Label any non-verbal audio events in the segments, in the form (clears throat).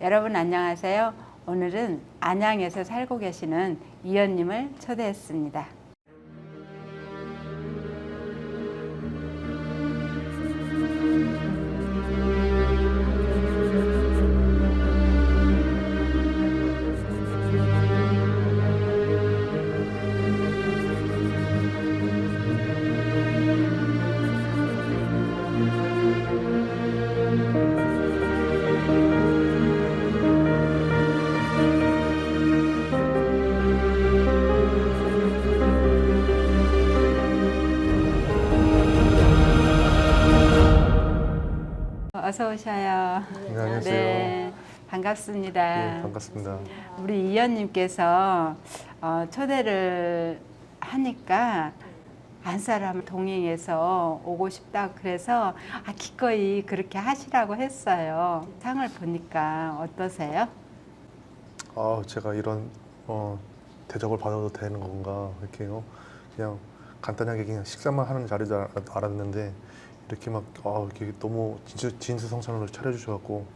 여러분 안녕하세요. 오늘은 안양에서 살고 계시는 이현님을 초대했습니다. 오셔요. 네, 안녕하세요. 네, 반갑습니다. 네, 반갑습니다. 우리 이현님께서 어, 초대를 하니까 안 사람 동행해서 오고 싶다 그래서 아, 기꺼이 그렇게 하시라고 했어요. 상을 보니까 어떠세요? 아, 제가 이런 어, 대접을 받아도 되는 건가 이렇게요. 그냥 간단하게 그냥 식사만 하는 알- 알았는데 이렇게 막 아, 이렇게 너무 진수, 진수성찬으로 차려주셔갖고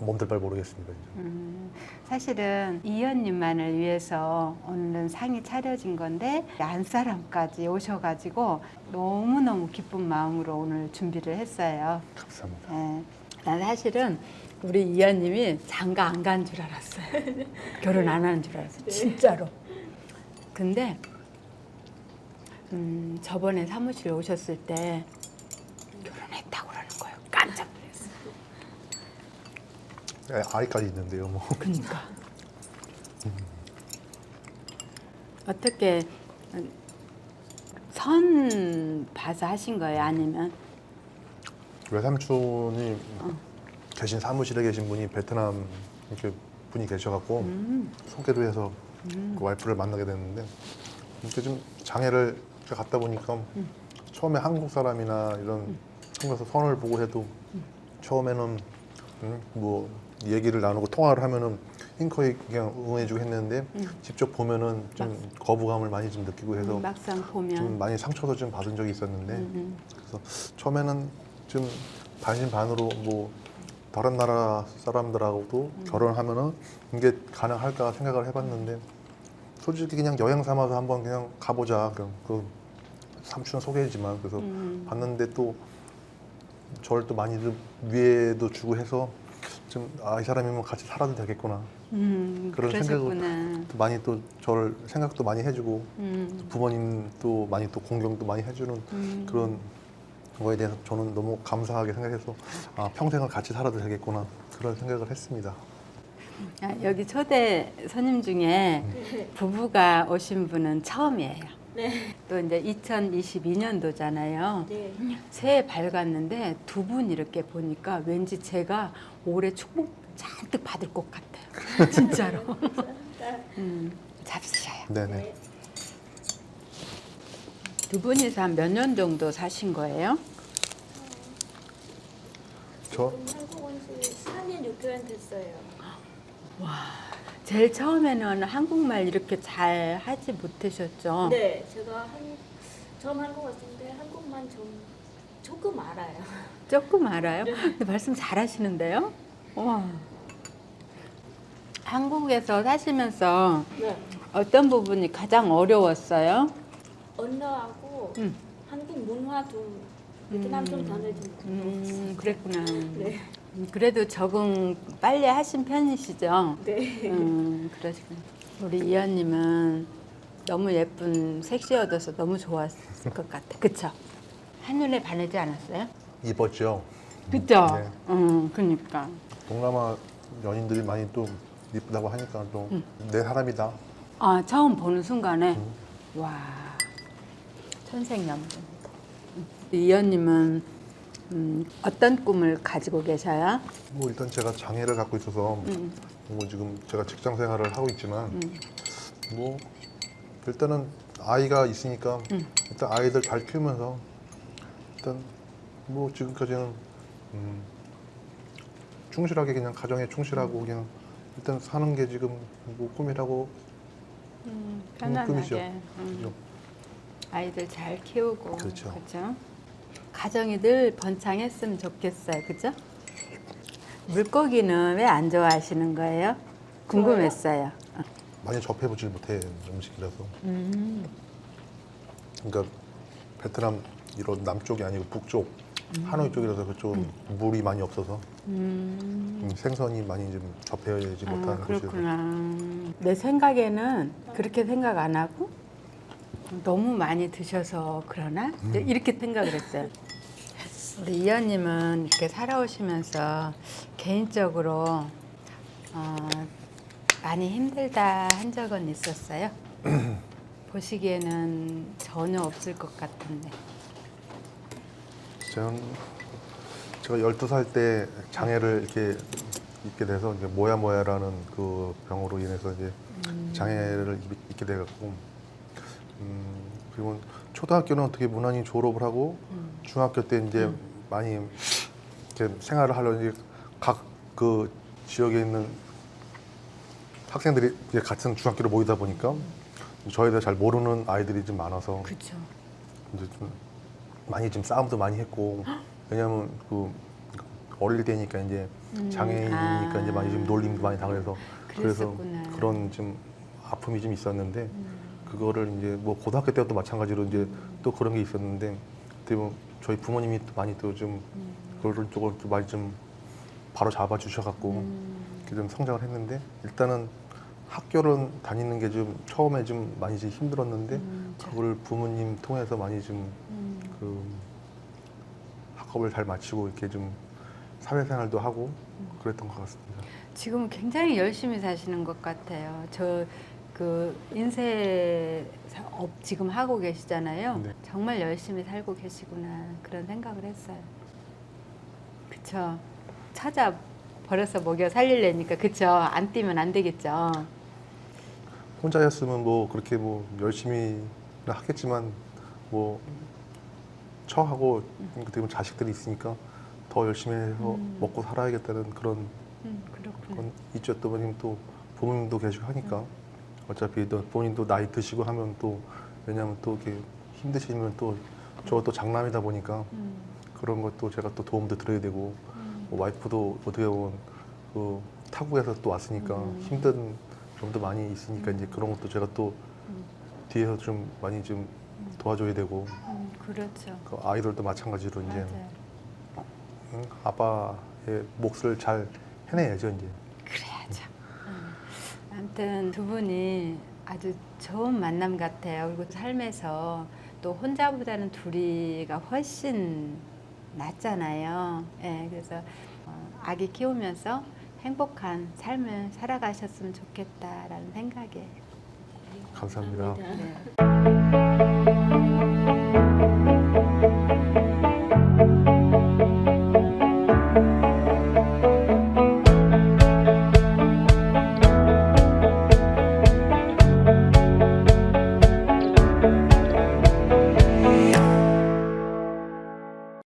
몸들 발 모르겠습니다. 이제. 음, 사실은 이현님만을 위해서 오늘은 상이 차려진 건데 안 사람까지 오셔가지고 너무 너무 기쁜 마음으로 오늘 준비를 했어요. 감사합니다. 예. 난 사실은 우리 이현님이 장가 안 간 줄 알았어요. (laughs) 결혼 안 하는 줄 알았어요. 진짜로. 근데 음, 저번에 사무실 오셨을 때 결혼했다고 그러는 거예요. 깜짝 놀랐어요. 네, 아이까지 있는데요, 뭐. 그러니까. (laughs) 어떻게 음, 선 봐서 하신 거예요? 아니면 외삼촌이 계신 사무실에 계신 분이 베트남 이렇게 분이 계셔갖고 음, 소개도 해서 그 와이프를 만나게 됐는데 이렇게 좀 장애를 이렇게 갔다 보니까 음. 처음에 한국 사람이나 이런 한국에서 선을 보고 해도 처음에는 음, 뭐 얘기를 나누고 통화를 하면은 hin커이 그냥 응원해주고 했는데 음. 직접 보면은 좀 거부감을 많이 좀 느끼고 해서 음, 막상 보면 좀 많이 상처도 좀 받은 적이 있었는데 음, 음. 그래서 처음에는 좀 반신반으로 뭐 다른 나라 사람들하고도 음. 결혼하면은 이게 가능할까 생각을 해봤는데 솔직히 그냥 여행 삼아서 한번 그냥 가보자 그럼 그 삼촌 소개지만 그래서 음. 봤는데 또 저를 또 많이 좀 위에도 주고 해서 좀 아 이 사람이면 같이 살아도 되겠구나 음, 그런 그러셨구나. 또 많이 또 저를 생각도 많이 해주고 음, 부모님도 많이 또 공경도 많이 해주는 음. 그런 거에 대해서 저는 너무 감사하게 생각해서 아, 평생을 같이 살아도 되겠구나 그런 생각을 했습니다. 아, 여기 초대 손님 중에 부부가 오신 분은 처음이에요. 네. 또 이제 2022년도잖아요. 네. 새해 밝았는데 두 분 이렇게 보니까 왠지 제가 올해 축복 잔뜩 받을 것 같아요. (laughs) 진짜로. 음, 잡수셔요. 네네. 두 분이서 한 몇 년 정도 사신 거예요? 저 지금 한국 온지 4년 6개월 됐어요. 제일 처음에는 한국말 이렇게 잘 하지 못하셨죠? 네, 제가 한, 처음 한국 왔을 때 한국만 좀 조금 알아요. (laughs) 조금 알아요? 근데 말씀 잘 하시는데요? 와. 한국에서 사시면서 네. 어떤 부분이 가장 어려웠어요? 언어하고 음. 한국 문화도 베트남 좀 단어 좀 음, 그랬구나. 네. 음, 그래도 적응 빨리 하신 편이시죠? 네. 음, 그러시군요. 우리 이현님은 너무 예쁜 섹시여져서 너무 좋았을 것 같아. 그쵸? 한눈에 반하지 않았어요? 입었죠. 그쵸? 네. 음, 그니까. 동남아 연인들이 많이 또 이쁘다고 하니까 또 내 사람이다. 아, 처음 보는 순간에, 음. 와, 천생연분. 이현님은 음, 어떤 꿈을 가지고 계셔요? 뭐 일단 제가 장애를 갖고 있어서 음, 뭐 지금 제가 직장 생활을 하고 있지만 음, 뭐 일단은 아이가 있으니까 음. 일단 아이들 잘 키우면서 일단 뭐 지금까지는 음 충실하게 그냥 가정에 충실하고 그냥 일단 사는 게 지금 뭐 꿈이라고 음, 꿈이죠. 편안하게. 음, 그죠. 아이들 잘 키우고. 그렇죠. 그죠? 가정이 늘 번창했으면 좋겠어요. 그죠? 물고기는 왜 안 좋아하시는 거예요? 궁금했어요. 많이 접해보질 못해 음식이라서. 음. 그러니까 베트남 이런 남쪽이 아니고 북쪽 하노이 쪽이라서 그쪽 물이 많이 없어서 음. 음, 생선이 많이 좀 접해야지 아, 못하는 곳이라서. 그렇구나. 내 생각에는 그렇게 생각 안 하고 너무 많이 드셔서 그러나 이렇게 생각을 했어요. 근데 이현님은 이렇게 살아오시면서 개인적으로 어, 많이 힘들다 한 적은 있었어요? (clears throat) 보시기에는 전혀 없을 것 같은데. 저는 제가 12살 때 장애를 이렇게 입게 돼서 이제 모야 모야라는 그 병으로 인해서 이제 장애를 입- 입게 돼 갖고 음, 그리고 초등학교는 어떻게 무난히 졸업을 하고 중학교 때 이제 많이 이렇게 생활을 이제 각그 지역에 있는 학생들이 이제 같은 중학교로 모이다 보니까 저에 대해 잘 모르는 아이들이 좀 많아서 그렇죠. 이제 좀 많이 좀 싸움도 많이 했고 (gasps) 왜냐면 그 어릴 때니까 이제 음, 장애인이니까 아. 이제 많이 좀 놀림도 많이 당해서 그래서 그랬었구나. 그런 좀 아픔이 좀 있었는데 음. 그거를 이제 뭐 고등학교 때도 마찬가지로 이제 또 그런 게 있었는데 어떻게 보면 저희 부모님이 또 많이 또좀 음. 그런 쪽을 좀 많이 좀 바로 잡아 주셔갖고 음. 이렇게 좀 성장을 했는데 일단은 학교를 다니는 게 좀 처음에 좀 많이 좀 힘들었는데 음, 자. 그걸 부모님 통해서 많이 좀 음. 그 학업을 잘 마치고 이렇게 좀 사회생활도 하고 음. 그랬던 것 같습니다. 지금 굉장히 열심히 사시는 것 같아요. 저 그 인쇄 업 지금 하고 계시잖아요. 네. 정말 열심히 살고 계시구나 그런 생각을 했어요. 그쵸? 찾아 버려서 먹여 살릴래니까 그쵸? 안 뛰면 안 되겠죠. 혼자였으면 뭐 그렇게 뭐 열심히 하겠지만 뭐 처하고 어떻게 보면 자식들이 있으니까 더 열심히 해서 음. 먹고 살아야겠다는 그런 음. 건 있죠. 또 부모님도 계시고 하니까 어차피 또 본인도 나이 드시고 하면 또 왜냐하면 또 이렇게 힘드시면 또 저도 또 장남이다 보니까 음, 그런 것도 제가 또 도움도 드려야 되고 음, 뭐 와이프도 어떻게 보면 그 타국에서 또 왔으니까 음. 힘든 점도 많이 있으니까 이제 그런 것도 제가 또 음. 뒤에서 좀 많이 좀 도와줘야 되고 음, 그렇죠. 그 아이들도 마찬가지로 이제 맞아요. 응? 아빠의 몫을 잘 해내야죠 이제. 아무튼 두 분이 아주 좋은 만남 같아요. 그리고 삶에서 또 혼자보다는 둘이가 훨씬 낫잖아요. 예, 그래서 어, 아기 키우면서 행복한 삶을 살아가셨으면 좋겠다라는. 감사합니다. 감사합니다. 네.